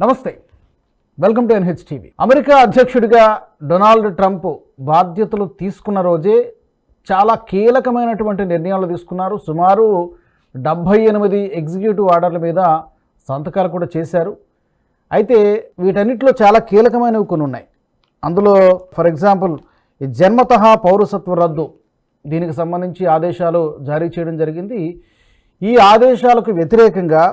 నమస్తే. Welcome to NH TV America అధ్యక్షుడిగా Donald Trump బాధ్యతలు తీసుకున్న రోజే చాలా కీలకమైనటువంటి నిర్ణయాలు తీసుకున్నారు. సుమారు డెబ్భై ఎనిమిది ఎగ్జిక్యూటివ్ ఆర్డర్ల మీద సంతకాలు కూడా చేశారు. అయితే వీటన్నిటిలో చాలా కీలకమైనవి కొన్ని ఉన్నాయి. అందులో ఫర్ ఎగ్జాంపుల్ ఈ జన్మతః పౌరసత్వ రద్దు దీనికి సంబంధించి ఆదేశాలు జారీ చేయడం జరిగింది. ఈ ఆదేశాలకు వ్యతిరేకంగా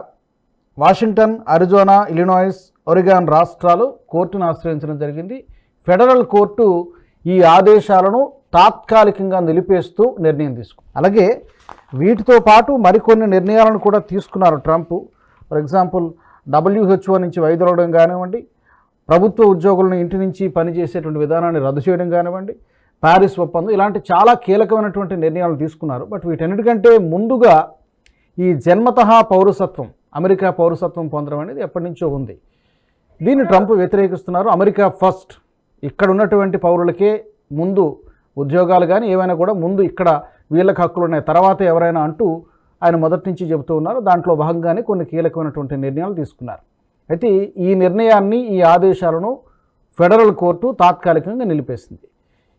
వాషింగ్టన్ అరిజోనా ఇలినాయిస్ ఒరిగాన్ రాష్ట్రాలు కోర్టును ఆశ్రయించడం జరిగింది. ఫెడరల్ కోర్టు ఈ ఆదేశాలను తాత్కాలికంగా నిలిపేస్తూ నిర్ణయం తీసుకుంది. అలాగే వీటితో పాటు మరికొన్ని నిర్ణయాలను కూడా తీసుకున్నారు ట్రంప్. ఫర్ ఎగ్జాంపుల్ డబ్ల్యూహెచ్ఓ నుంచి వైదొలగడం కానివ్వండి ప్రభుత్వ ఉద్యోగులను ఇంటి నుంచి పనిచేసేటువంటి విధానాన్ని రద్దు చేయడం కానివ్వండి ప్యారిస్ ఒప్పందం ఇలాంటి చాలా కీలకమైనటువంటి నిర్ణయాలు తీసుకున్నారు. బట్ వీటన్నిటికంటే ముందుగా ఈ జన్మతః పౌరసత్వం అమెరికా పౌరసత్వం పొందడం అనేది ఎప్పటి నుంచో ఉంది. దీన్ని ట్రంప్ వ్యతిరేకిస్తున్నారు. America first. ఇక్కడ ఉన్నటువంటి పౌరులకే ముందు ఉద్యోగాలు కానీ ఏవైనా కూడా ముందు ఇక్కడ వీళ్ళకి హక్కులు ఉన్నాయి. తర్వాత ఎవరైనా అంటూ ఆయన మొదటి నుంచి చెబుతూ ఉన్నారు. దాంట్లో భాగంగానే కొన్ని కీలకమైనటువంటి నిర్ణయాలు తీసుకున్నారు. అయితే ఈ నిర్ణయాన్ని ఈ ఆదేశాలను ఫెడరల్ కోర్టు తాత్కాలికంగా నిలిపేసింది.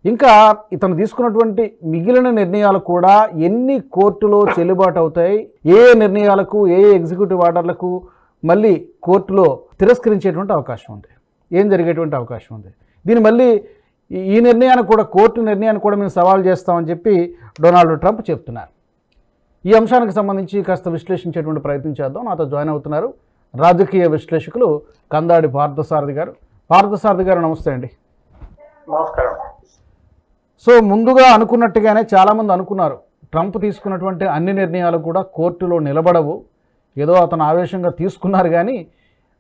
ఇంకా ఇతను తీసుకున్నటువంటి మిగిలిన నిర్ణయాలు కూడా ఎన్ని కోర్టులో చెల్లుబాటు అవుతాయి ఏ నిర్ణయాలకు ఏ ఎగ్జిక్యూటివ్ ఆర్డర్లకు మళ్ళీ కోర్టులో తిరస్కరించేటువంటి అవకాశం ఉంది. ఏం జరిగేటువంటి అవకాశం ఉంది? దీన్ని మళ్ళీ ఈ- ఈ నిర్ణయాన్ని కూడా కోర్టు నిర్ణయాన్ని కూడా మేము సవాల్ చేస్తామని చెప్పి డొనాల్డ్ ట్రంప్ చెప్తున్నారు. ఈ అంశానికి సంబంధించి కాస్త విశ్లేషించేటువంటి ప్రయత్నం చేద్దాం. నాతో జాయిన్ అవుతున్నారు రాజకీయ విశ్లేషకులు కందాడి పార్థసారథి గారు. పార్థసారథి గారు నమస్తే అండి. నమస్కారం. సో ముందుగా అనుకున్నట్టుగానే చాలామంది అనుకున్నారు. ట్రంప్ తీసుకున్నటువంటి అన్ని నిర్ణయాలు కూడా కోర్టులో నిలబడవు. ఏదో అతను ఆవేశంగా తీసుకున్నారు కానీ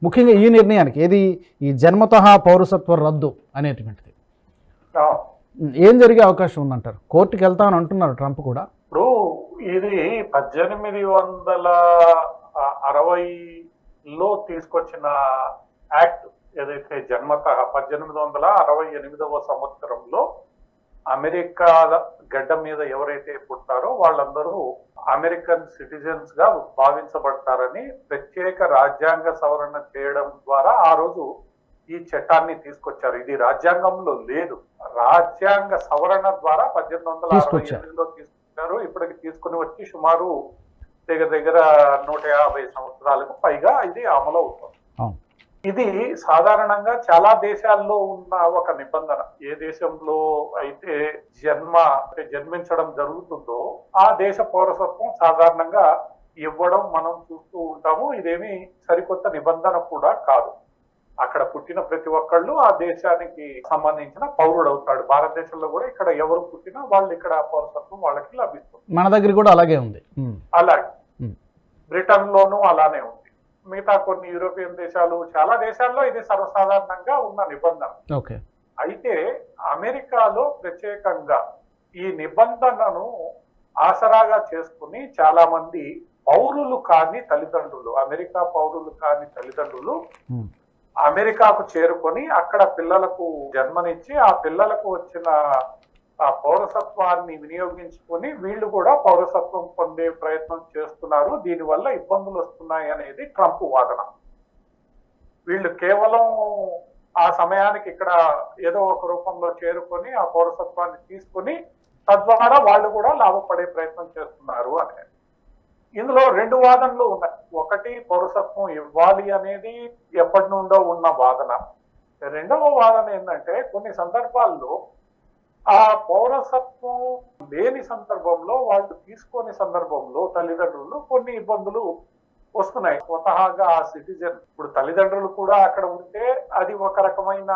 ముఖ్యంగా ఈ నిర్ణయానికి ఏది ఈ జన్మతః పౌరసత్వ రద్దు అనేటువంటిది. ఏం జరిగే అవకాశం ఉందంటారు? కోర్టుకి వెళ్తామని అంటున్నారు ట్రంప్ కూడా. ఇప్పుడు ఇది పద్దెనిమిది వందల అరవైలో తీసుకొచ్చిన యాక్ట్ ఏదైతే జన్మత పద్దెనిమిది వందల అరవై ఎనిమిదవ సంవత్సరంలో అమెరికా గడ్డ మీద ఎవరైతే పుట్టారో వాళ్ళందరూ అమెరికన్ సిటిజన్స్గా భావించబడతారని ప్రత్యేక రాజ్యాంగ సవరణ చేయడం ద్వారా ఆ రోజు ఈ చట్టాన్ని తీసుకొచ్చారు. ఇది రాజ్యాంగంలో లేదు. రాజ్యాంగ సవరణ ద్వారా పద్దెనిమిది వందల అరవై. ఎనిమిదిలో తీసుకొచ్చారు. ఇప్పటికి తీసుకుని వచ్చి సుమారు దగ్గర దగ్గర నూట యాభై సంవత్సరాలకు పైగా ఇది అమలు అవుతుంది. ఇది సాధారణంగా చాలా దేశాల్లో ఉన్న ఒక నిబంధన. ఏ దేశంలో అయితే జన్మ అంటే జన్మించడం జరుగుతుందో ఆ దేశ పౌరసత్వం సాధారణంగా ఇవ్వడం మనం చూస్తూ ఉంటాము. ఇదేమి సరికొత్త నిబంధన కూడా కాదు. అక్కడ పుట్టిన ప్రతి ఒక్కళ్ళు ఆ దేశానికి సంబంధించిన పౌరుడు అవుతాడు భారతదేశంలో కూడా ఇక్కడ ఎవరు పుట్టినా వాళ్ళు ఇక్కడ పౌరసత్వం వాళ్ళకి లభిస్తుంది. మన దగ్గర కూడా అలాగే ఉంది. అలాగే. బ్రిటన్ లోనూ అలానే ఉంది. మిగతా కొన్ని యూరోపియన్ దేశాలు చాలా దేశాల్లో ఇది సర్వసాధారణంగా ఉన్న నిబంధన. అయితే అమెరికాలో ప్రత్యేకంగా ఈ నిబంధనను ఆసరాగా చేసుకుని చాలా మంది పౌరులు కాని తల్లిదండ్రులు అమెరికా పౌరులు కాని తల్లిదండ్రులు అమెరికాకు చేరుకొని అక్కడ పిల్లలకు జన్మనిచ్చి ఆ పిల్లలకు వచ్చిన ఆ పౌరసత్వాన్ని వినియోగించుకొని వీళ్ళు కూడా పౌరసత్వం పొందే ప్రయత్నం చేస్తున్నారు. దీనివల్ల ఇబ్బందులు వస్తున్నాయి అనేది ట్రంప్ వాదన. వీళ్ళు కేవలం ఆ సమయానికి ఇక్కడ ఏదో ఒక రూపంలో చేరుకొని ఆ పౌరసత్వాన్ని తీసుకొని తద్వారా వాళ్ళు కూడా లాభపడే ప్రయత్నం చేస్తున్నారు అనేది ఇందులో రెండు వాదనలు ఉన్నాయి. ఒకటి పౌరసత్వం ఇవ్వాలి అనేది ఎప్పటి నుండో ఉన్న వాదన. రెండవ వాదన ఏంటంటే కొన్ని సందర్భాల్లో ఆ పౌరసత్వం లేని సందర్భంలో వాళ్ళు తీసుకొని సందర్భంలో తల్లిదండ్రులు కొన్ని ఇబ్బందులు వస్తున్నాయి. స్వతహాగా ఆ సిటిజన్ ఇప్పుడు తల్లిదండ్రులు కూడా అక్కడ ఉంటే అది ఒక రకమైన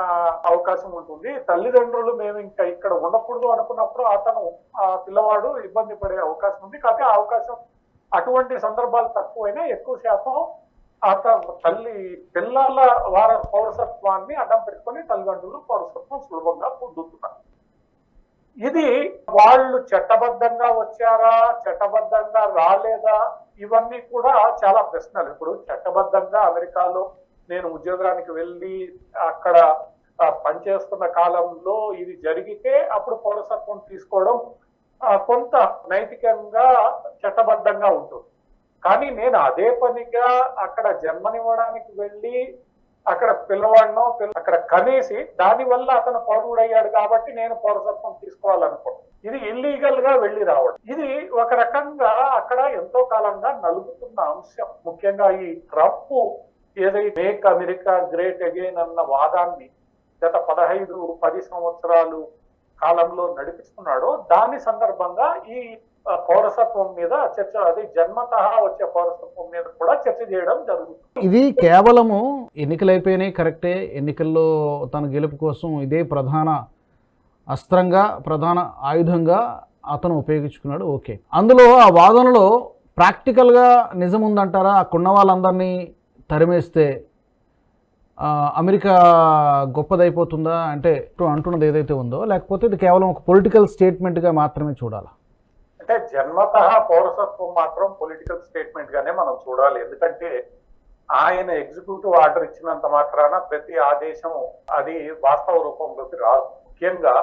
అవకాశం ఉంటుంది. తల్లిదండ్రులు మేము ఇంకా ఇక్కడ ఉండకూడదు అనుకున్నప్పుడు అతను ఆ పిల్లవాడు ఇబ్బంది పడే అవకాశం ఉంది. కాబట్టి ఆ అవకాశం అటువంటి సందర్భాలు తక్కువైనా ఎక్కువ శాతం అత తల్లి పిల్లల వార పౌరసత్వాన్ని అడ్డం పెట్టుకొని తల్లిదండ్రులు పౌరసత్వం సులభంగా పొందుతున్నారు. ఇది వాళ్ళు చట్టబద్ధంగా వచ్చారా చట్టబద్ధంగా రాలేదా? ఇవన్నీ కూడా చాలా ప్రశ్నలు. ఇప్పుడు చట్టబద్ధంగా అమెరికాలో నేను ఉద్యోగానికి వెళ్ళి అక్కడ పనిచేస్తున్న కాలంలో ఇది జరిగితే అప్పుడు పౌరసత్వం తీసుకోవడం కొంత నైతికంగా చట్టబద్ధంగా ఉంటుంది. కానీ నేను అదే పనిగా అక్కడ జన్మనివ్వడానికి వెళ్ళి అక్కడ పిల్లవాడినో అక్కడ కనేసి దాని వల్ల అతను పౌరుడయ్యాడు కాబట్టి నేను పౌరసత్వం తీసుకోవాలనుకో. ఇది ఇల్లీగల్గా వెళ్ళి రావడం. ఇది ఒక రకంగా అక్కడ ఎంతో కాలంగా నలుగుతున్న అంశం. ముఖ్యంగా ఈ ట్రంప్ ఏదైతే మేక్ అమెరికా గ్రేట్ అగైన్ అన్న వాదాన్ని గత పదహైదు పది సంవత్సరాలు కాలంలో నడిపిస్తున్నాడో దాని సందర్భంగా ఈ పౌరసత్వం మీద చర్చ అది జన్మత వచ్చే పౌరసత్వం మీద కూడా చర్చ చేయడం జరుగుతుంది. ఇది కేవలము ఎన్నికలు అయిపోయినాయి కరెక్టే. ఎన్నికల్లో తన గెలుపు కోసం ఇదే ప్రధాన అస్త్రంగా ప్రధాన ఆయుధంగా అతను ఉపయోగించుకున్నాడు. ఓకే. అందులో ఆ వాదనలో ప్రాక్టికల్గా నిజం ఉందంటారా అక్కడున్న వాళ్ళందరినీ తరిమేస్తే అమెరికా గొప్పదైపోతుందా అంటే అంటున్నది ఏదైతే ఉందో లేకపోతే ఇది కేవలం ఒక పొలిటికల్ స్టేట్మెంట్గా మాత్రమే చూడాలా? అంటే జన్మత పౌరసత్వం మాత్రం పొలిటికల్ స్టేట్మెంట్గానే మనం చూడాలి. ఎందుకంటే ఆయన ఎగ్జిక్యూటివ్ ఆర్డర్ ఇచ్చినంత మాత్రాన ప్రతి ఆదేశం అది వాస్తవ రూపంలోకి రాదు. ముఖ్యంగా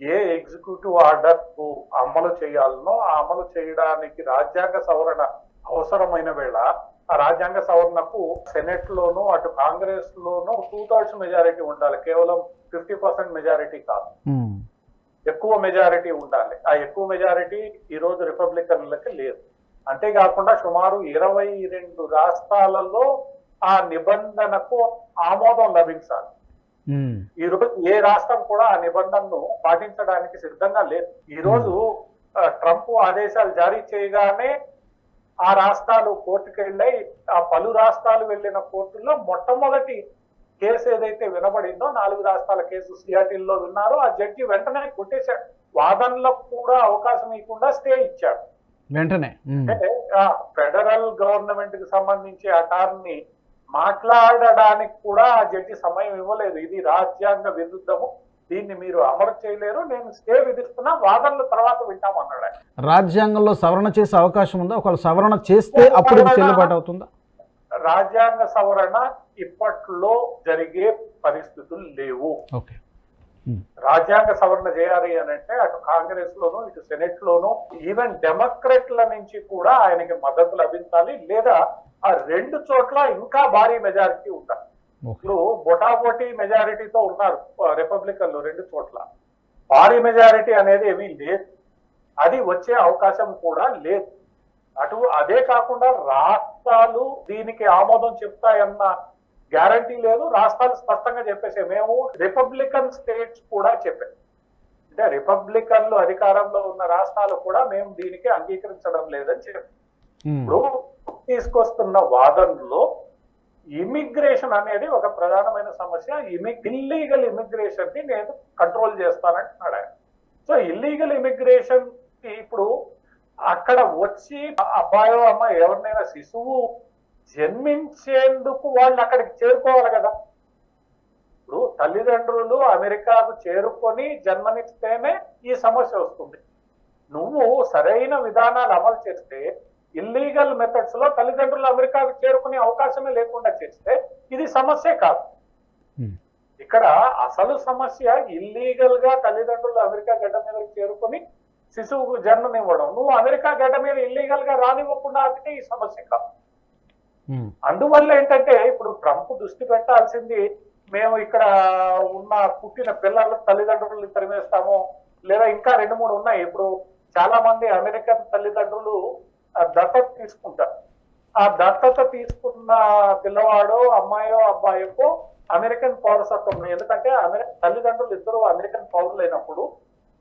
ఏ ఎగ్జిక్యూటివ్ ఆర్డర్కు అమలు చేయాలనో ఆ అమలు చేయడానికి రాజ్యాంగ సవరణ అవసరమైన వేళ రాజ్యాంగ సవరణకు సెనెట్ లోను అటు కాంగ్రెస్ లోను టూ థర్డ్స్ మెజారిటీ ఉండాలి. కేవలం ఫిఫ్టీ పర్సెంట్ మెజారిటీ కాదు. ఎక్కువ మెజారిటీ ఉండాలి. ఆ ఎక్కువ మెజారిటీ ఈ రోజు రిపబ్లికన్లకి లేదు. అంతేకాకుండా సుమారు ఇరవై రెండు రాష్ట్రాలలో ఆ నిబంధనకు ఆమోదం లభించాలి. ఈ రోజు ఏ రాష్ట్రం కూడా ఆ నిబంధనను పాటించడానికి సిద్ధంగా లేదు. ఈ రోజు ట్రంప్ ఆదేశాలు జారీ చేయగానే ఆ రాష్ట్రాలు కోర్టుకు వెళ్ళాయి. ఆ పలు రాష్ట్రాలు వెళ్ళిన కోర్టుల్లో మొట్టమొదటి కేసు ఏదైతే వినబడిందో నాలుగు రాష్ట్రాల కేసు సిఆర్టీల్లో విన్నారో. ఆ జడ్జి వెంటనే కొట్టేశాడు. వాదనలకు కూడా అవకాశం ఇవ్వకుండా స్టే ఇచ్చాడు. వెంటనే. ఫెడరల్ గవర్నమెంట్కి సంబంధించి అటార్నీ మాట్లాడడానికి కూడా ఆ జడ్జి సమయం ఇవ్వలేదు. ఇది రాజ్యాంగ విరుద్ధము. దీన్ని మీరు అమలు చేయలేరు నేను స్టే విధిస్తున్నా వాదనల తర్వాత వింటామన్నాడు ఆయన. రాజ్యాంగంలో సవరణ చేసే అవకాశం ఉందా? ఒకవేళ సవరణ చేస్తే అప్పుడు చెల్లుబాటు అవుతుందా? రాజ్యాంగ సవరణ ఇప్పట్లో జరిగే పరిస్థితులు లేవు. ఓకే. రాజ్యాంగ సవరణ చేయాలి అని అంటే అటు కాంగ్రెస్ లోను ఇటు సెనెట్ లోను ఈవెన్ డెమోక్రట్ల నుంచి కూడా ఆయనకి మద్దతు లభించాలి. లేదా ఆ రెండు చోట్ల ఇంకా భారీ మెజారిటీ ఉండాలి. ఇప్పుడు బొటాబొటి మెజారిటీతో ఉన్నారు రిపబ్లికన్లు రెండు చోట్ల. భారీ మెజారిటీ అనేది ఏమీ లేదు. అది వచ్చే అవకాశం కూడా లేదు. అటు అదే కాకుండా రాష్ట్రాలు దీనికి ఆమోదం చెప్తాయన్న గ్యారంటీ లేదు. రాష్ట్రాలు స్పష్టంగా చెప్పేసే మేము రిపబ్లికన్ స్టేట్స్ కూడా చెప్పాం. అంటే రిపబ్లికన్లు అధికారంలో ఉన్న రాష్ట్రాలు కూడా మేము దీనికి అంగీకరించడం లేదని చెప్పాం. ఇప్పుడు తీసుకొస్తున్న వాదనలో ఇమిగ్రేషన్ అనేది ఒక ప్రధానమైన సమస్య. ఇమి ఇల్లీగల్ ఇమిగ్రేషన్ని నేను కంట్రోల్ చేస్తానంటున్నాడు ఆయన. సో ఇల్లీగల్ ఇమిగ్రేషన్ ఇప్పుడు అక్కడ వచ్చి అబ్బాయో అమ్మ ఎవరినైనా శిశువు జన్మించేందుకు వాళ్ళు అక్కడికి చేరుకోవాలి కదా. ఇప్పుడు తల్లిదండ్రులు అమెరికాకు చేరుకొని జన్మనిస్తేనే ఈ సమస్య వస్తుంది. నువ్వు సరైన విధానాలు అమలు చేస్తే ఇల్లీగల్ మెథడ్స్లో తల్లిదండ్రులు అమెరికాకు చేరుకునే అవకాశమే లేకుండా చేస్తే ఇది సమస్య కాదు. ఉమ్, ఇక్కడ అసలు సమస్య ఇల్లీగల్గా తల్లిదండ్రులు అమెరికా గడ్డ మీద చేరుకొని శిశువుకు జన్మనివ్వడం. నువ్వు అమెరికా గడ్డ మీద ఇల్లీగల్గా రానివ్వకుండా ఆపితే ఈ సమస్య కాదు. ఉమ్, అందువల్ల ఏంటంటే ఇప్పుడు ట్రంప్ దృష్టి పెట్టాల్సింది మేము ఇక్కడ ఉన్న పుట్టిన పిల్లల తల్లిదండ్రులు తరిమేస్తాము లేదా ఇంకా రెండు మూడు ఉన్నాయి. ఇప్పుడు చాలా మంది అమెరికన్ తల్లిదండ్రులు దత్తత తీసుకుంటారు. ఆ దత్తత తీసుకున్న పిల్లవాడో అమ్మాయో అబ్బాయికో అమెరికన్ పౌరసత్వం. ఎందుకంటే అమెరి తల్లిదండ్రులు ఇద్దరు అమెరికన్ పౌరులైనప్పుడు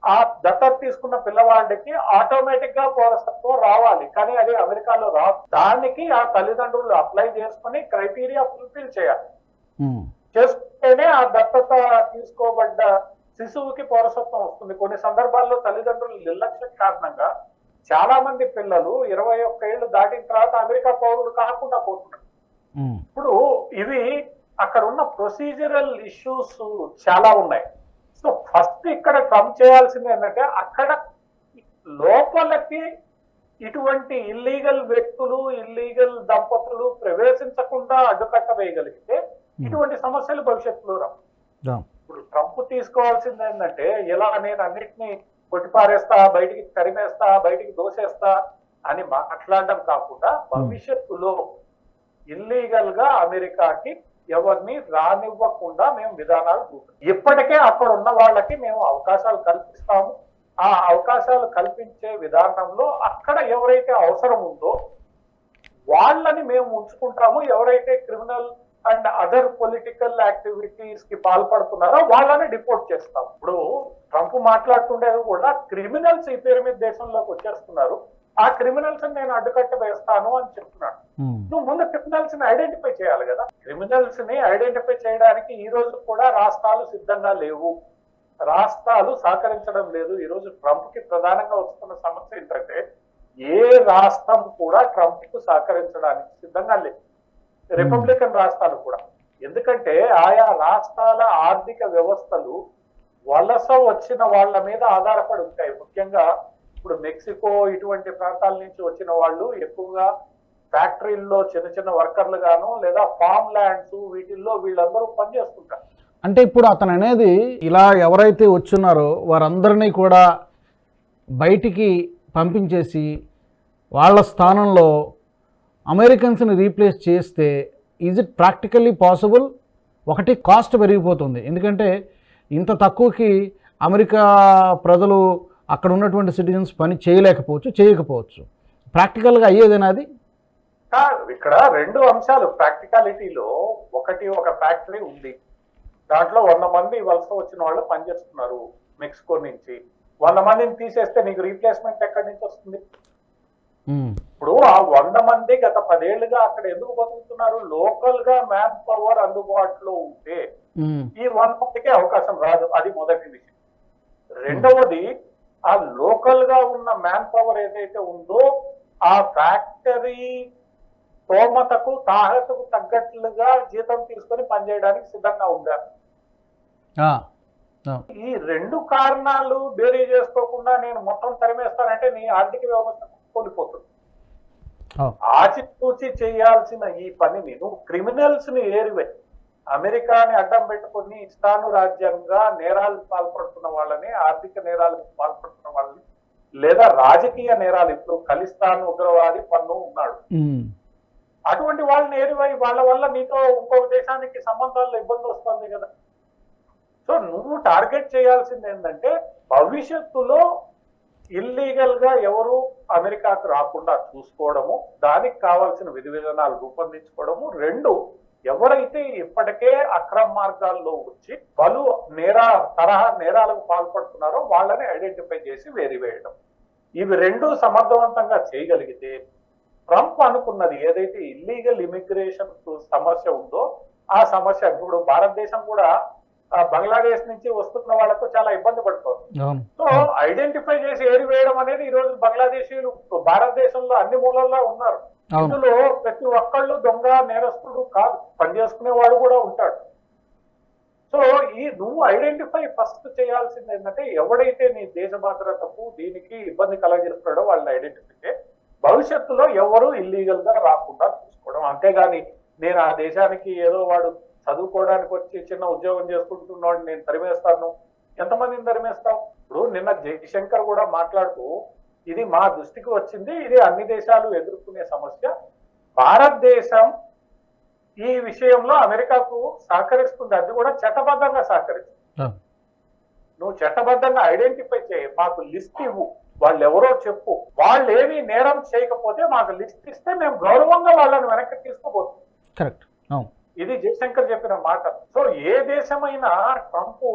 ఆ దత్తత తీసుకున్న పిల్లవాడికి ఆటోమేటిక్గా పౌరసత్వం రావాలి. కానీ అది అమెరికాలో రాదు. దానికి ఆ తల్లిదండ్రులు అప్లై చేసుకుని క్రైటీరియా ఫుల్ఫిల్ చేయాలి. చేసుకుంటేనే ఆ దత్తత తీసుకోబడ్డ శిశువుకి పౌరసత్వం వస్తుంది. కొన్ని సందర్భాల్లో తల్లిదండ్రుల నిర్లక్ష్యం కారణంగా చాలా మంది పిల్లలు ఇరవై ఒక్క ఏళ్ళు దాటిన తర్వాత అమెరికా పౌరులు కాకుండా పోతున్నారు. ఇప్పుడు ఇవి అక్కడ ఉన్న ప్రొసీజరల్ ఇష్యూస్ చాలా ఉన్నాయి. సో ఫస్ట్ ఇక్కడ ట్రంప్ చేయాల్సింది ఏంటంటే అక్కడ లోపలికి ఇటువంటి ఇల్లీగల్ వ్యక్తులు ఇల్లీగల్ దంపతులు ప్రవేశించకుండా అడ్డుకట్ట వేయగలిగితే ఇటువంటి సమస్యలు భవిష్యత్తులో రావు. ఇప్పుడు ట్రంప్ తీసుకోవాల్సింది ఏంటంటే ఇలా నేను అన్నిటినీ కొట్టిపారేస్తా బయటికి తరిమేస్తా బయటికి దోసేస్తా అని మాట్లాడడం కాకుండా భవిష్యత్తులో ఇల్లీగల్గా అమెరికాకి ఎవరిని రానివ్వకుండా మేము విధానాలు చూస్తాం. ఇప్పటికే అక్కడ ఉన్న వాళ్ళకి మేము అవకాశాలు కల్పిస్తాము. ఆ అవకాశాలు కల్పించే విధానంలో అక్కడ ఎవరైతే అవసరం ఉందో వాళ్ళని మేము ఉంచుకుంటాము. ఎవరైతే క్రిమినల్ అండ్ అదర్ పొలిటికల్ యాక్టివిటీస్కి పాల్పడుతున్నారో వాళ్ళని డిపోర్ట్ చేస్తాం. ఇప్పుడు ట్రంప్ మాట్లాడుతుండేది కూడా క్రిమినల్స్ ఈ పేరు మీద దేశంలోకి వచ్చేస్తున్నారు. ఆ క్రిమినల్స్ నేను అడ్డుకట్ట వేస్తాను అని చెప్తున్నాడు. ఉమ్, నువ్వు ముందు క్రిమినల్స్ని ఐడెంటిఫై చేయాలి కదా. క్రిమినల్స్ని ఐడెంటిఫై చేయడానికి ఈ రోజు కూడా రాష్ట్రాలు సిద్ధంగా లేవు. రాష్ట్రాలు సహకరించడం లేదు. ఈ రోజు ట్రంప్కి ప్రధానంగా వస్తున్న సమస్య ఏంటంటే ఏ రాష్ట్రం కూడా ట్రంప్కు సహకరించడానికి సిద్ధంగా లేదు. రిపబ్లికన్ రాష్ట్రాలు కూడా. ఎందుకంటే ఆయా రాష్ట్రాల ఆర్థిక వ్యవస్థలు వలస వచ్చిన వాళ్ళ మీద ఆధారపడి ఉంటాయి. ముఖ్యంగా ఇప్పుడు మెక్సికో ఇటువంటి ప్రాంతాల నుంచి వచ్చిన వాళ్ళు ఎక్కువగా ఫ్యాక్టరీల్లో చిన్న చిన్న వర్కర్లు గాను లేదా ఫామ్ ల్యాండ్స్ వీటిల్లో వీళ్ళందరూ పనిచేస్తుంటారు. అంటే ఇప్పుడు అతను అనేది ఇలా ఎవరైతే వచ్చున్నారో వారందరినీ కూడా బయటికి పంపించేసి వాళ్ళ స్థానంలో అమెరికన్స్ని రీప్లేస్ చేస్తే ఈజ్ ఇట్ ప్రాక్టికల్లీ పాసిబుల్ ఒకటి కాస్ట్ పెరిగిపోతుంది. ఎందుకంటే ఇంత తక్కువకి అమెరికా ప్రజలు అక్కడ ఉన్నటువంటి సిటిజన్స్ పని చేయలేకపోవచ్చు చేయకపోవచ్చు. ప్రాక్టికల్గా అయ్యేదేనా అది? ఇక్కడ రెండు అంశాలు. ప్రాక్టికాలిటీలో ఒకటి ఒక ఫ్యాక్టరీ ఉంది. దాంట్లో వంద మంది వలస వచ్చిన వాళ్ళు పనిచేస్తున్నారు. మెక్సికో నుంచి. వంద మందిని తీసేస్తే నీకు రీప్లేస్మెంట్ ఎక్కడి నుంచి వస్తుంది? ఇప్పుడు ఆ వంద మంది గత పదేళ్ళుగా అక్కడ ఎందుకు బతుకుతున్నారు? లోకల్గా మ్యాన్ పవర్ అందుబాటులో ఉంటే ఈ వన్ మందికి అవకాశం రాదు. అది మొదటి విషయం. రెండవది ఆ లోకల్గా ఉన్న మ్యాన్ పవర్ ఏదైతే ఉందో ఆ ఫ్యాక్టరీ స్తోమతకు తాహతకు తగ్గట్లుగా జీతం తీసుకొని పనిచేయడానికి సిద్ధంగా ఆ, ఈ రెండు కారణాలు బేరీ చేసుకోకుండా నేను మొత్తం తరిమేస్తానంటే నీ ఆర్థిక వ్యవస్థ కోల్పోతుంది ఆచితూచి చేయాల్సిన ఈ పనిని నువ్వు క్రిమినల్స్ని ఏరివే. అమెరికాని అడ్డం పెట్టుకుని ఇష్టానురాజ్యంగా నేరాలు పాల్పడుతున్న వాళ్ళని ఆర్థిక నేరాలకు పాల్పడుతున్న వాళ్ళని లేదా రాజకీయ నేరాలు ఇప్పుడు ఖలిస్తాన్ ఉగ్రవాది పన్ను ఉన్నాడు. అటువంటి వాళ్ళని ఏరివై వాళ్ళ వల్ల నీతో ఇంకొక దేశానికి సంబంధాల్లో ఇబ్బంది వస్తుంది కదా. సో నువ్వు టార్గెట్ చేయాల్సింది ఏంటంటే భవిష్యత్తులో ఇల్లీగల్గా ఎవరు అమెరికాకు రాకుండా చూసుకోవడము దానికి కావాల్సిన విధి విధానాలు రూపొందించుకోవడము రెండు ఎవరైతే ఇప్పటికే అక్రమ మార్గాల్లో వచ్చి పలు నేరా తరహా నేరాలకు పాల్పడుతున్నారో వాళ్ళని ఐడెంటిఫై చేసి వేరివేయడం. ఇవి రెండు సమర్థవంతంగా చేయగలిగితే ట్రంప్ అనుకున్నది ఏదైతే ఇల్లీగల్ ఇమిగ్రేషన్ సమస్య ఉందో ఆ సమస్య ఇప్పుడు భారతదేశం కూడా బంగ్లాదేశ్ నుంచి వస్తున్న వాళ్ళకు చాలా ఇబ్బంది పడుతుంది. సో ఐడెంటిఫై చేసి ఏరి వేయడం అనేది ఈ రోజు బంగ్లాదేశీయులు భారతదేశంలో అన్ని మూలల్లో ఉన్నారు. ఇందులో ప్రతి ఒక్కళ్ళు దొంగ నేరస్తుడు కాదు. పనిచేసుకునే వాడు కూడా ఉంటాడు. సో ఈ నువ్వు ఐడెంటిఫై ఫస్ట్ చేయాల్సింది ఏంటంటే ఎవడైతే నీ దేశ భద్రతకు దీనికి ఇబ్బంది కలగజేస్తున్నాడో వాళ్ళని ఐడెంటిఫై భవిష్యత్తులో ఎవరు ఇల్లీగల్గా రాకుండా చూసుకోవడం. అంతేగాని నేను ఆ దేశానికి ఏదో వాడు చదువుకోవడానికి వచ్చి చిన్న ఉద్యోగం చేసుకుంటున్నాడు నేను తరిమేస్తాను? ఎంతమందిని తరిమేస్తావు ఇప్పుడు నిన్న జయశంకర్ కూడా మాట్లాడుతూ ఇది మా దృష్టికి వచ్చింది ఇది అన్ని దేశాలు ఎదుర్కొనే సమస్య. భారతదేశం ఈ విషయంలో అమెరికాకు సహకరిస్తుంది అది కూడా చట్టబద్ధంగా సహకరిస్తుంది. నువ్వు చట్టబద్ధంగా ఐడెంటిఫై చేయి మాకు లిస్ట్ ఇవ్వు వాళ్ళు ఎవరో చెప్పు. వాళ్ళు ఏమీ నేరం చేయకపోతే మాకు లిస్ట్ ఇస్తే మేము గౌరవంగా వాళ్ళని వెనక్కి తీసుకుపోతాం. కరెక్ట్. ఇది జయశంకర్ చెప్పిన మాట. సో ఏ దేశమైనా ట్రంప్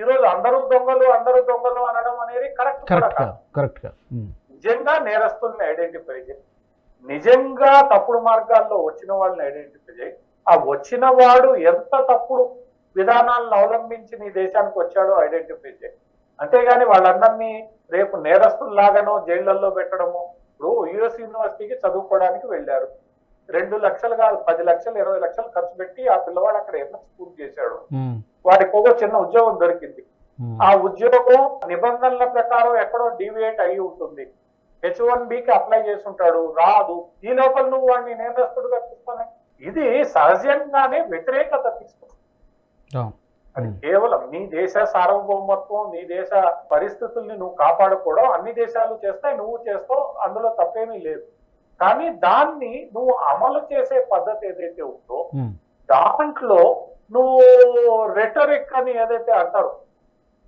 ఈరోజు అందరూ దొంగలు అందరూ దొంగలు అనడం అనేది కరెక్ట్ కరెక్ట్ కరెక్ట్ నిజంగా నేరస్తుల్ని ఐడెంటిఫై చేయి. నిజంగా తప్పుడు మార్గాల్లో వచ్చిన వాళ్ళని ఐడెంటిఫై చేయి. ఆ వచ్చిన వాడు ఎంత తప్పుడు విధానాలను అవలంబించి నీ దేశానికి వచ్చాడో ఐడెంటిఫై చేయి. అంతేగాని వాళ్ళందరినీ రేపు నేరస్తుల్లాగానో జైళ్ళలో పెట్టడము. ఇప్పుడు యుఎస్ యూనివర్సిటీకి చదువుకోవడానికి వెళ్ళారు. రెండు లక్షలు కాదు పది లక్షలు ఇరవై లక్షలు ఖర్చు పెట్టి ఆ పిల్లవాడు అక్కడ ఎంఎస్ పూర్తి చేశాడు. వాడికి ఒక చిన్న ఉద్యోగం దొరికింది. ఆ ఉద్యోగం నిబంధనల ప్రకారం ఎక్కడో డివియేట్ అయి ఉంటుంది. హెచ్ వన్ బికి అప్లై చేసి ఉంటాడు రాదు. ఈ లోపల నువ్వు వాడిని నేరస్తుడుగా చూస్తానే ఇది సహజంగానే వ్యతిరేకత అవును. అది కేవలం నీ దేశ సార్వభౌమత్వం నీ దేశ పరిస్థితుల్ని నువ్వు కాపాడుకోవడం అన్ని దేశాలు చేస్తాయి నువ్వు చేస్తావు అందులో తప్పేమీ లేదు. కానీ దాన్ని నువ్వు అమలు చేసే పద్ధతి ఏదైతే ఉందో దాంట్లో నువ్వు రెటరిక్ అని ఏదైతే అంటారు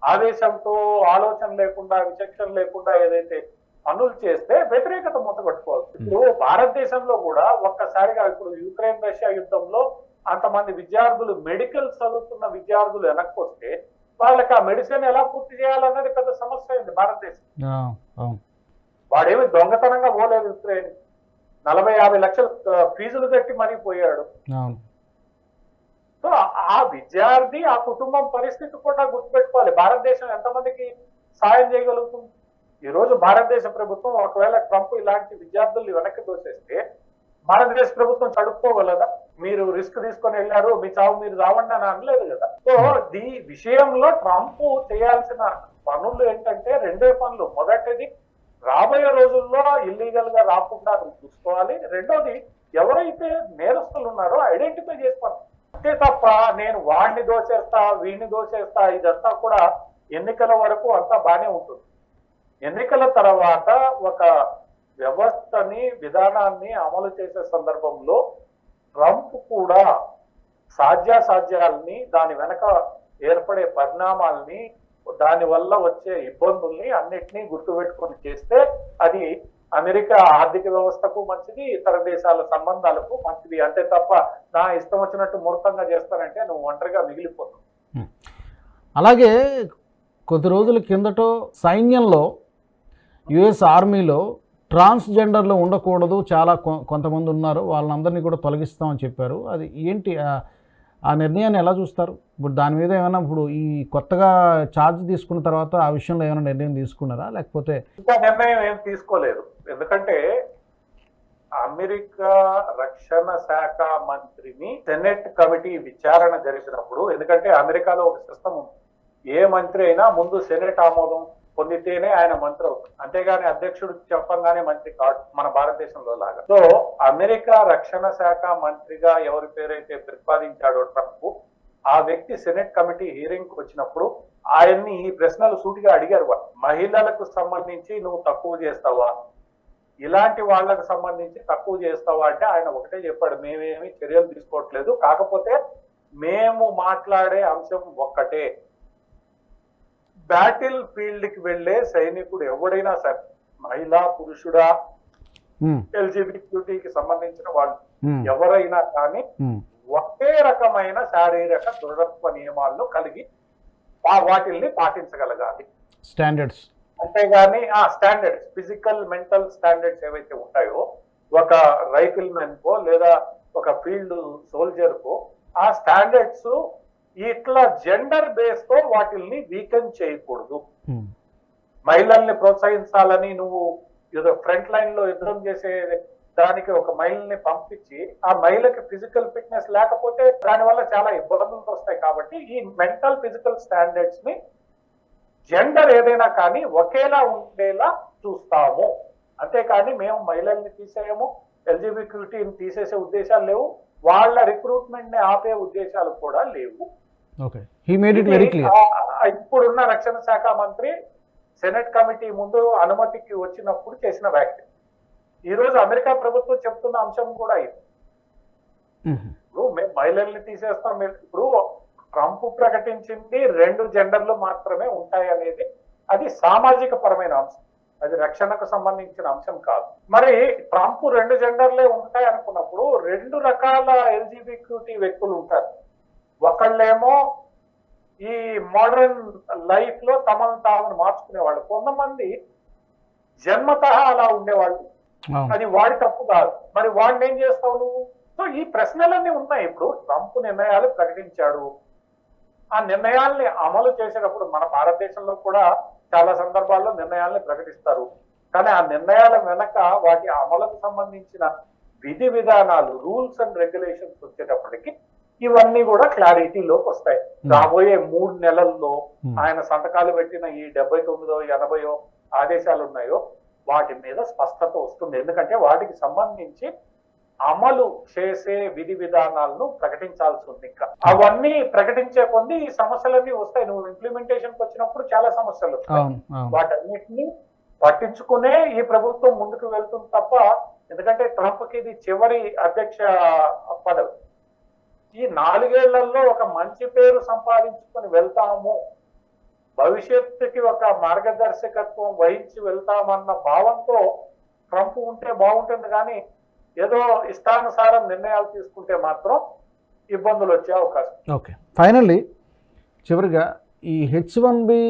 ఆవేశంతో ఆలోచన లేకుండా విచక్షణ లేకుండా ఏదైతే పనులు చేస్తే వ్యతిరేకత మొత్తగొట్టుకోవాలి ఇప్పుడు భారతదేశంలో కూడా ఒక్కసారిగా ఇప్పుడు యుక్రెయిన్ రష్యా యుద్ధంలో అంతమంది విద్యార్థులు మెడికల్ చదువుతున్న విద్యార్థులు వెనక్కి వస్తే వాళ్ళకి ఆ మెడిసిన్ ఎలా పూర్తి చేయాలన్నది పెద్ద సమస్య అయింది భారతదేశం. వాడేమి దొంగతనంగా పోలేదు యుక్రెయిన్. నలభై యాభై లక్షలు ఫీజులు కట్టి మరీ పోయాడు. సో ఆ విద్యార్థి ఆ కుటుంబం పరిస్థితి కూడా గుర్తుపెట్టుకోవాలి. భారతదేశం ఎంతమందికి సాయం చేయగలుగుతుంది? ఈ రోజు భారతదేశ ప్రభుత్వం ఒకవేళ ట్రంప్ ఇలాంటి విద్యార్థుల్ని వెనక్కి తోసేస్తే భారతదేశ ప్రభుత్వం చడుక్కోగలదా మీరు రిస్క్ తీసుకొని వెళ్ళారు మీ చావు మీరు చావండి అని అనలేదు కదా? సో ఈ విషయంలో ట్రంప్ చేయాల్సిన పనులు ఏంటంటే రెండే పనులు. మొదటిది రాబోయే రోజుల్లో ఇల్లీగల్గా రాకుండా చూసుకోవాలి. రెండోది ఎవరైతే నేరస్తులు ఉన్నారో ఐడెంటిఫై చేసుకోవాలి. అంతే తప్ప నేను వాడిని దోచేస్తా వీడిని దోచేస్తా ఇదంతా కూడా ఎన్నికల వరకు అంతా బానే ఉంటుంది. ఎన్నికల తర్వాత ఒక వ్యవస్థని విధానాన్ని అమలు చేసే సందర్భంలో ట్రంప్ కూడా సాధ్యాసాధ్యాలని దాని వెనక ఏర్పడే పరిణామాల్ని దాని వల్ల వచ్చే ఇబ్బందుల్ని అన్నిటినీ గుర్తుపెట్టుకొని చేస్తే అది అమెరికా ఆర్థిక వ్యవస్థకు మంచిది ఇతర దేశాల సంబంధాలకు మంచిది. అంతే తప్ప నా ఇష్టం వచ్చినట్టు మూర్తంగా చేస్తానంటే నువ్వు ఒంటరిగా మిగిలిపోతావు. అలాగే కొద్ది రోజుల కిందటో సైన్యంలో యుఎస్ ఆర్మీలో ట్రాన్స్జెండర్లు ఉండకూడదు. చాలా కొ- కొంతమంది ఉన్నారు. వాళ్ళందరినీ కూడా తొలగిస్తామని చెప్పారు. అది ఏంటి ఆ- నిర్ణయాన్ని ఎలా చూస్తారు? ఇప్పుడు దాని మీద ఏమైనా ఇప్పుడు ఈ కొత్తగా ఛార్జ్ తీసుకున్న తర్వాత ఆ విషయంలో ఏమైనా నిర్ణయం తీసుకున్నారా? లేకపోతే ఇంకా నిర్ణయం ఏం తీసుకోలేదు. ఎందుకంటే అమెరికా రక్షణ శాఖ మంత్రిని సెనెట్ కమిటీ విచారణ జరిపినప్పుడు ఎందుకంటే అమెరికాలో ఒక సిస్టమ్ ఉంది. ఏ మంత్రి అయినా ముందు సెనెట్ ఆమోదం పొందితేనే ఆయన మంత్రి అవుతుంది అంతేగాని అధ్యక్షుడు చెప్పంగానే మంత్రి కాదు మన భారతదేశంలో లాగా. సో అమెరికా రక్షణ శాఖ మంత్రిగా ఎవరి పేరైతే ప్రతిపాదించాడో ట్రంప్ ఆ వ్యక్తి సెనెట్ కమిటీ హీరింగ్కు వచ్చినప్పుడు ఆయన్ని ఈ ప్రశ్నలు సూటిగా అడిగారు వాళ్ళు. మహిళలకు సంబంధించి నువ్వు తక్కువ చేస్తావా? ఇలాంటి వాళ్ళకు సంబంధించి తక్కువ చేస్తావా అంటే ఆయన ఒకటే చెప్పాడు మేమేమి చర్యలు తీసుకోవట్లేదు. కాకపోతే మేము మాట్లాడే అంశం ఒక్కటే. బ్యాటిల్ ఫీల్డ్కి వెళ్ళే సైనికుడు ఎవడైనా సరే మహిళా పురుషుడా ఉమ్, ఎల్జిబిట్యూటీకి సంబంధించిన వాళ్ళు ఎవరైనా కానీ ఒకే రకమైన శారీరక దృఢత్వ నియమాలను కలిగి వాటిల్ని పాటించగలగాలి. స్టాండర్డ్స్. అంతేగాని ఆ స్టాండర్డ్స్ ఫిజికల్ మెంటల్ స్టాండర్డ్స్ ఏవైతే ఉంటాయో ఒక రైఫిల్ మెన్ కో లేదా ఒక ఫీల్డ్ సోల్జర్ కో ఆ స్టాండర్డ్స్ ఇట్లా జెండర్ బేస్తో వాటిల్ని వీకెన్ చేయకూడదు. ఉమ్, మహిళల్ని ప్రోత్సహించాలని నువ్వు ఏదో ఫ్రంట్ లైన్లో యుద్ధం చేసే దానికి ఒక మహిళని పంపించి ఆ మహిళకి ఫిజికల్ ఫిట్నెస్ లేకపోతే దానివల్ల చాలా ఇబ్బందులు వస్తాయి కాబట్టి ఈ మెంటల్ ఫిజికల్ స్టాండర్డ్స్ని జెండర్ ఏదైనా కానీ ఒకేలా ఉండేలా చూస్తాము. అంతేకాని మేము మహిళల్ని తీసేయము ఎల్జిబిక్యూటీని తీసేసే ఉద్దేశాలు లేవు వాళ్ళ రిక్రూట్మెంట్ని ఆపే ఉద్దేశాలు కూడా లేవు. Okay he made it very clear ఆ- ఆ- ఇప్పుడున్న రక్షణ శాఖ మంత్రి సెనెట్ కమిటీ ముందు అనుమతికి వచ్చినప్పుడు చేసిన వ్యాఖ్య. ఈ రోజు అమెరికా ప్రభుత్వం చెప్తున్న అంశం కూడా ఇది. ఇప్పుడు మేము మహిళల్ని తీసేస్తాం. ఇప్పుడు ట్రంప్ ప్రకటించింది రెండు జెండర్లు మాత్రమే ఉంటాయి అనేది అది సామాజిక పరమైన అంశం. అది రక్షణకు సంబంధించిన అంశం కాదు. మరి ట్రంప్ రెండు జెండర్లే ఉంటాయి అనుకున్నప్పుడు రెండు రకాల ఎల్జీబీక్యూటీ వ్యక్తులు ఉంటారు. ఒకళ్ళేమో ఈ మోడర్న్ లైఫ్లో తమను తాము మార్చుకునేవాళ్ళు. కొంతమంది జన్మత అలా ఉండేవాళ్ళు. అది వాడి తప్పు కాదు. మరి వాడిని ఏం చేస్తావు నువ్వు? సో ఈ ప్రశ్నలన్నీ ఉన్నాయి. ఇప్పుడు ట్రంప్ నిర్ణయాలు ప్రకటించాడు. ఆ నిర్ణయాల్ని అమలు చేసేటప్పుడు మన భారతదేశంలో కూడా చాలా సందర్భాల్లో నిర్ణయాల్ని ప్రకటిస్తారు. కానీ ఆ నిర్ణయాల వెనక వాటి అమలుకు సంబంధించిన విధి విధానాలు రూల్స్ అండ్ రెగ్యులేషన్స్ వచ్చేటప్పటికి ఇవన్నీ కూడా క్లారిటీలోకి వస్తాయి. రాబోయే మూడు నెలల్లో Hmm. ఆయన సంతకాలు పెట్టిన ఈ డెబ్బై తొమ్మిదో ఎనభయో ఆదేశాలు ఉన్నాయో వాటి మీద స్పష్టత వస్తుంది. ఎందుకంటే వాటికి సంబంధించి అమలు చేసే విధి విధానాలను ప్రకటించాల్సి ఉంది ఇంకా అవన్నీ ప్రకటించే కొద్ది ఈ సమస్యలన్నీ వస్తాయి. నువ్వు ఇంప్లిమెంటేషన్ వచ్చినప్పుడు చాలా సమస్యలు వాటన్నిటిని పట్టించుకునే ఈ ప్రభుత్వం ముందుకు వెళ్తుంది తప్ప ఎందుకంటే ట్రంప్కి ఇది చివరి అధ్యక్ష పదవి. ఈ నాలుగేళ్ళలో ఒక మంచి పేరు సంపాదించుకొని వెళ్తాము. భవిష్యత్తుకి ఒక మార్గదర్శకత్వం వహించి వెళ్తామన్న భావంతో ట్రంప్ ఉంటే బాగుంటుంది కానీ ఏదో ఇష్టానుసారం నిర్ణయాలు తీసుకుంటే మాత్రం ఇబ్బందులు వచ్చే అవకాశం. ఓకే. ఫైనల్లీ చివరిగా ఈ హెచ్ వన్ బి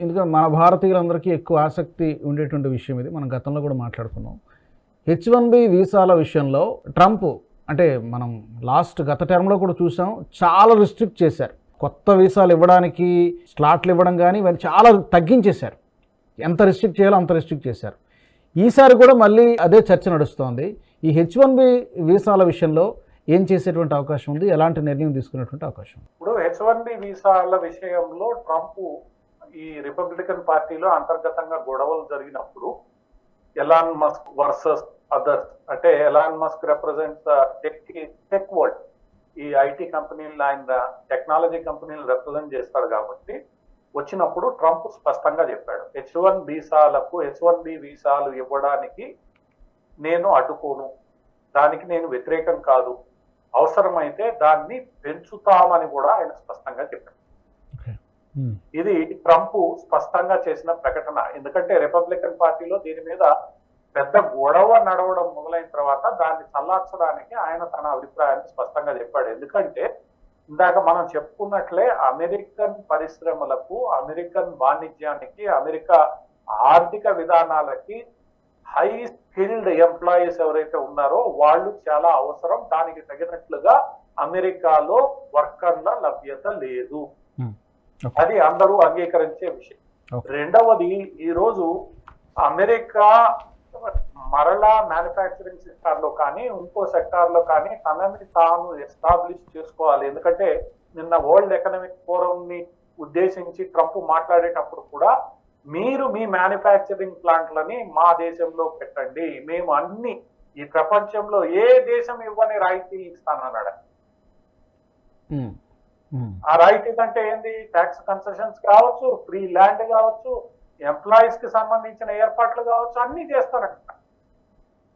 ఎందుకంటే మన భారతీయులందరికీ ఎక్కువ ఆసక్తి ఉండేటువంటి విషయం ఇది. మనం గతంలో కూడా మాట్లాడుకున్నాం. హెచ్ వన్ బి వీసాల విషయంలో ట్రంప్ అంటే మనం లాస్ట్ గత టర్మ్లో కూడా చూసాం చాలా రిస్ట్రిక్ట్ చేశారు. కొత్త వీసాలు ఇవ్వడానికి స్లాట్లు ఇవ్వడం కానీ ఇవన్నీ చాలా తగ్గించేశారు. ఎంత రిస్ట్రిక్ట్ చేయాలో అంత రిస్ట్రిక్ట్ చేశారు. ఈసారి కూడా మళ్ళీ అదే చర్చ నడుస్తోంది. ఈ హెచ్ వన్ బి వీసాల విషయంలో ఏం చేసేటువంటి అవకాశం ఉంది? ఎలాంటి నిర్ణయం తీసుకునేటువంటి అవకాశం ఇప్పుడు హెచ్ వన్ బి వీసాల విషయంలో ట్రంప్ ఈ రిపబ్లికన్ పార్టీలో అంతర్గతంగా గొడవలు జరిగినప్పుడు ఎలాన్ మస్క్ వర్సెస్ అదర్స్ అంటే Elon Musk represents tech tech world ఈ ఐటీ కంపెనీలు ఆయన టెక్నాలజీ కంపెనీలు రిప్రజెంట్ చేస్తాడు కాబట్టి వచ్చినప్పుడు ట్రంప్ స్పష్టంగా చెప్పాడు. హెచ్ వన్ వీసాలకు హెచ్ వన్ బి వీసాలు ఇవ్వడానికి నేను అడ్డుకోను. దానికి నేను వ్యతిరేకం కాదు. అవసరమైతే దాన్ని పెంచుతామని కూడా ఆయన స్పష్టంగా చెప్పారు ఉమ్, ఇది ట్రంప్ స్పష్టంగా చేసిన ప్రకటన. ఎందుకంటే రిపబ్లికన్ పార్టీలో దీని మీద పెద్ద గొడవ నడవడం మొదలైన తర్వాత దాన్ని చల్లార్చడానికి ఆయన తన అభిప్రాయాన్ని స్పష్టంగా చెప్పాడు. ఎందుకంటే ఇందాక మనం చెప్పుకున్నట్లే అమెరికన్ పరిశ్రమలకు అమెరికన్ వాణిజ్యానికి అమెరికా ఆర్థిక విధానాలకి హై స్కిల్డ్ ఎంప్లాయీస్ ఎవరైతే ఉన్నారో వాళ్ళు చాలా అవసరం. దానికి తగినట్లుగా అమెరికాలో వర్కర్ల లభ్యత లేదు. ఓకే. అది అందరూ అంగీకరించే విషయం. రెండవది ఈ రోజు అమెరికా మరలా మ్యానుఫ్యాక్చరింగ్ సెక్టార్లో కానీ ఇంకో సెక్టార్లో కానీ తనని తాను ఎస్టాబ్లిష్ చేసుకోవాలి. ఎందుకంటే నిన్న వరల్డ్ ఎకనామిక్ ఫోరం ని ఉద్దేశించి ట్రంప్ మాట్లాడేటప్పుడు కూడా మీరు మీ మ్యానుఫ్యాక్చరింగ్ ప్లాంట్లని మా దేశంలో పెట్టండి. మేము అన్ని ఈ ప్రపంచంలో ఏ దేశం ఇవ్వని రాయితీలు ఇస్తానన్నాడు. ఆ రాయితీస్ అంటే ఏంది? ట్యాక్స్ కన్సెషన్స్ కావచ్చు ఫ్రీ ల్యాండ్ కావచ్చు ఎంప్లాయీస్కి సంబంధించిన ఏర్పాట్లు కావచ్చు అన్ని చేస్తారంట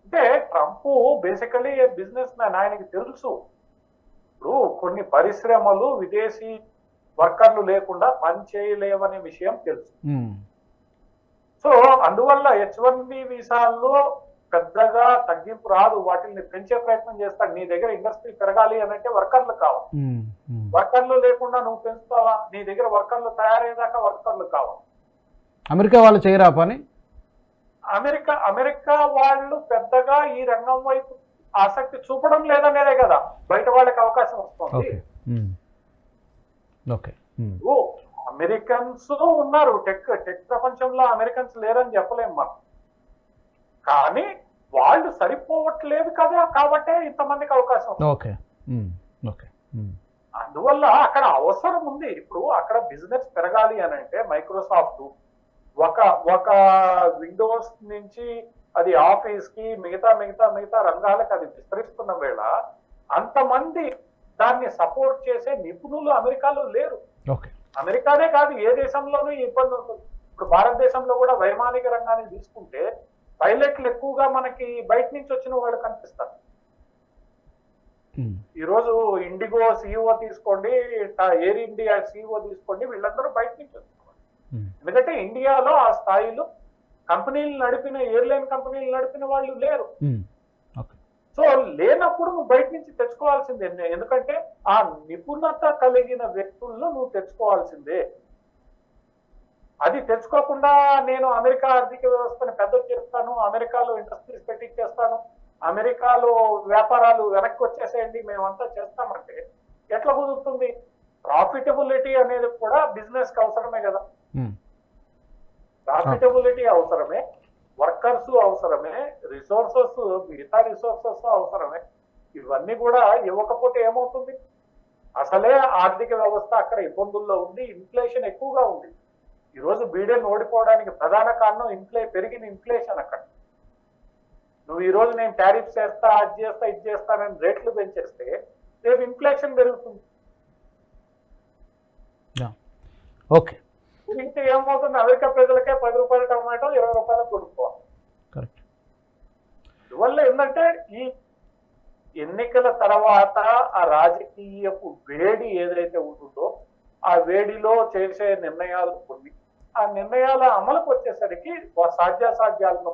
అంటే ట్రంప్ బేసికలీ బిజినెస్ మ్యాన్ ఆయనకి తెలుసు. ఇప్పుడు కొన్ని పరిశ్రమలు విదేశీ వర్కర్లు లేకుండా పని చేయలేవనే విషయం తెలుసు. సో అందువల్ల హెచ్ వన్ బి వీసాల్లో పెద్దగా తగ్గింపు రాదు. వాటిని పెంచే ప్రయత్నం చేస్తాడు. నీ దగ్గర ఇండస్ట్రీ పెరగాలి అని అంటే వర్కర్లు కావాలి. వర్కర్లు లేకుండా నువ్వు పెంచుతావా? నీ దగ్గర వర్కర్లు తయారయ్యేదాకా వర్కర్లు కావాలి అమెరికా వాళ్ళు చేయరా పని? అమెరికా అమెరికా వాళ్ళు పెద్దగా ఈ రంగం వైపు ఆసక్తి చూపడం లేదనేదే కదా. బయట వాళ్ళకి అవకాశం వస్తుంది. ఓకే. అమెరికన్స్ ఉన్నారు. టెక్ టెక్ ప్రపంచంలో అమెరికన్స్ లేరని చెప్పలేం మనం. కానీ వాళ్ళు సరిపోవట్లేదు కదా కాబట్టే ఇంతమందికి అవకాశం. ఓకే. ఓకే. అందువల్ల అక్కడ అవసరం ఉంది. ఇప్పుడు అక్కడ బిజినెస్ పెరగాలి అని అంటే మైక్రోసాఫ్ట్ ఒక ఒక విండోస్ నుంచి అది ఆఫీస్కి మిగతా మిగతా మిగతా రంగాలకు అది విస్తరిస్తున్న వేళ అంతమంది దాన్ని సపోర్ట్ చేసే నిపుణులు అమెరికాలో లేరు. అమెరికానే కాదు ఏ దేశంలోనూ ఈ ఇబ్బంది ఉంటుంది ఇప్పుడు భారతదేశంలో కూడా వైమానిక రంగాన్ని తీసుకుంటే పైలట్లు ఎక్కువగా మనకి బయట నుంచి వచ్చిన వాళ్ళు కనిపిస్తారు. ఉమ్, ఈ రోజు ఇండిగో సిఇఓ తీసుకోండి ఎయిర్ ఇండియా సిఇఓ తీసుకోండి వీళ్ళందరూ బయట నుంచి ఎందుకంటే ఇండియాలో ఆ స్థాయిలో కంపెనీలు నడిపిన ఎయిర్లైన్ కంపెనీలు నడిపిన వాళ్ళు లేరు. ఓకే సో లేనప్పుడు నువ్వు బయట నుంచి తెచ్చుకోవాల్సిందే. ఎందుకంటే ఆ నిపుణత కలిగిన వ్యక్తుల్లో నువ్వు తెచ్చుకోవాల్సిందే. అది తెచ్చుకోకుండా నేను అమెరికా ఆర్థిక వ్యవస్థను పెద్ద చేస్తాను అమెరికాలో ఇండస్ట్రీస్ పెట్టించేస్తాను అమెరికాలో వ్యాపారాలు వెనక్కి వచ్చేసేయండి మేమంతా చేస్తామంటే ఎట్లా కుదురుతుంది? ప్రాఫిటబిలిటీ అనేది కూడా బిజినెస్కి అవసరమే కదా. ఉమ్, ప్రాఫిటబిలిటీ అవసరమే వర్కర్స్ అవసరమే రిసోర్సెస్ మిగతా రిసోర్సెస్ అవసరమే. ఇవన్నీ కూడా ఇవ్వకపోతే ఏమవుతుంది? అసలే ఆర్థిక వ్యవస్థ అక్కడ ఇబ్బందుల్లో ఉంది ఇన్ఫ్లేషన్ ఎక్కువగా ఉంది. ఈరోజు బీడెన్ ఓడిపోవడానికి ప్రధాన కారణం ఇన్ఫ్లే పెరిగిన ఇన్ఫ్లేషన్ అక్కడ. నువ్వు ఈరోజు నేను టారిఫ్ చేస్తా అది చేస్తా ఇది చేస్తానని రేట్లు పెంచేస్తే రేపు ఇన్ఫ్లేషన్ పెరుగుతుంది. ఓకే ఇంటే ఏమవుతుంది? అమెరికా ప్రజలకే పది రూపాయల టమాటో ఇరవై రూపాయలకు కొనుక్కోవాలి అందువల్ల ఏంటంటే ఈ ఎన్నికల తర్వాత ఆ రాజకీయపు వేడి ఏదైతే ఉంటుందో ఆ వేడిలో చేసే నిర్ణయాలు కొన్ని. ఆ నిర్ణయాల అమలుకు వచ్చేసరికి సాధ్యాసాధ్యాలను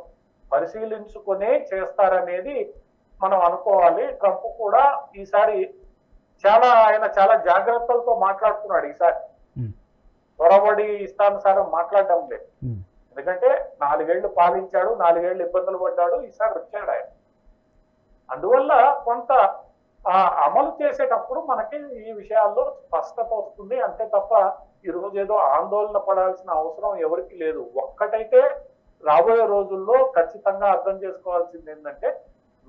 పరిశీలించుకునే చేస్తారనేది మనం అనుకోవాలి. ట్రంప్ కూడా ఈసారి చాలా ఆయన చాలా జాగ్రత్తలతో మాట్లాడుతున్నాడు ఈసారి. త్వరబడి ఇష్టానుసారం మాట్లాడడం లేదు. ఎందుకంటే నాలుగేళ్ళు పాలించాడు నాలుగేళ్ళు ఇబ్బందులు పడ్డాడు ఈసారి వచ్చాడు ఆయన. అందువల్ల కొంత ఆ అమలు చేసేటప్పుడు మనకి ఈ విషయాల్లో స్పష్టత వస్తుంది. అంతే తప్ప ఈ రోజు ఏదో ఆందోళన పడాల్సిన అవసరం ఎవరికి లేదు. ఒక్కటైతే రాబోయే రోజుల్లో ఖచ్చితంగా అర్థం చేసుకోవాల్సింది ఏంటంటే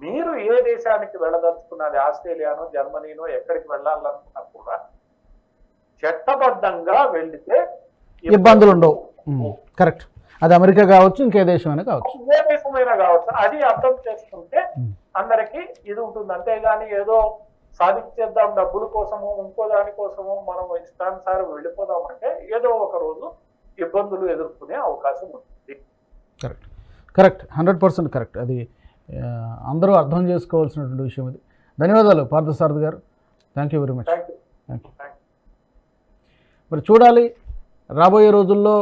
మీరు ఏ దేశానికి వెళ్ళదలుచుకున్నది ఆస్ట్రేలియానో జర్మనీనో ఎక్కడికి వెళ్ళాలనుకున్నా కూడా చట్టబద్ధంగా వెళ్తే ఇబ్బందులు ఉండవు. కరెక్ట్. అది అమెరికా కావచ్చు ఇంకే దేశమైనా కావచ్చు. ఏ దేశమైనా కావచ్చు అది అర్థం చేసుకుంటే అందరికి ఇది ఉంటుంది. అంతేగాని ఏదో సాధించేద్దాం డబ్బుల కోసము ఇంకో దాని కోసము మనం ఇష్టానుసారం వెళ్ళిపోదామంటే ఏదో ఒక రోజు ఇబ్బందులు ఎదుర్కొనే అవకాశం ఉంటుంది. Correct. Correct. Hundred percent correct. అది అందరూ అర్థం చేసుకోవాల్సినటువంటి విషయం ఇది ధన్యవాదాలు Parthasarathi garu. Thank you very much. Thank you మరి చూడాలి. రాబోయే రోజుల్లో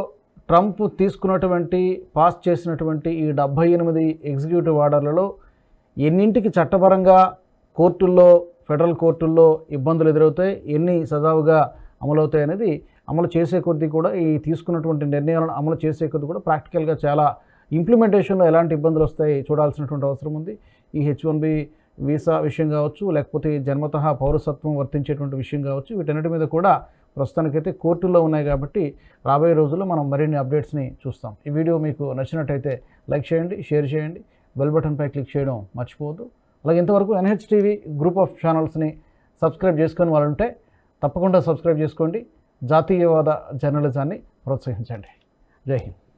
ట్రంప్ తీసుకున్నటువంటి పాస్ చేసినటువంటి ఈ డెబ్భై ఎనిమిది ఎగ్జిక్యూటివ్ ఆర్డర్లలో ఎన్నింటికి చట్టపరంగా కోర్టుల్లో ఫెడరల్ కోర్టుల్లో ఇబ్బందులు ఎదురవుతాయి ఎన్ని సజావుగా అమలవుతాయి అనేది అమలు చేసే కొద్దీ కూడా ఈ తీసుకున్నటువంటి నిర్ణయాలను అమలు చేసే కొద్దీ కూడా ప్రాక్టికల్గా చాలా ఇంప్లిమెంటేషన్లో ఎలాంటి ఇబ్బందులు వస్తాయి చూడాల్సినటువంటి అవసరం ఉంది. ఈ హెచ్ వన్ బి వీసా విషయం కావచ్చు లేకపోతే జన్మతః పౌరసత్వం వర్తించేటువంటి విషయం కావచ్చు వీటన్నిటి మీద కూడా ప్రస్తుతానికైతే కోర్టులో ఉన్నాయి కాబట్టి రాబోయే రోజుల్లో మనం మరిన్ని అప్డేట్స్ని చూస్తాం. ఈ వీడియో మీకు నచ్చినట్టయితే లైక్ చేయండి షేర్ చేయండి బెల్ బటన్పై క్లిక్ చేయడం మర్చిపోవద్దు. అలాగే ఇంతవరకు ఎన్హెచ్ టీవీ గ్రూప్ ఆఫ్ ఛానల్స్ని సబ్స్క్రైబ్ చేసుకొని వాళ్ళు ఉంటే తప్పకుండా సబ్స్క్రైబ్ చేసుకోండి. జాతీయవాద జర్నలిజాన్ని ప్రోత్సహించండి. జై హింద్.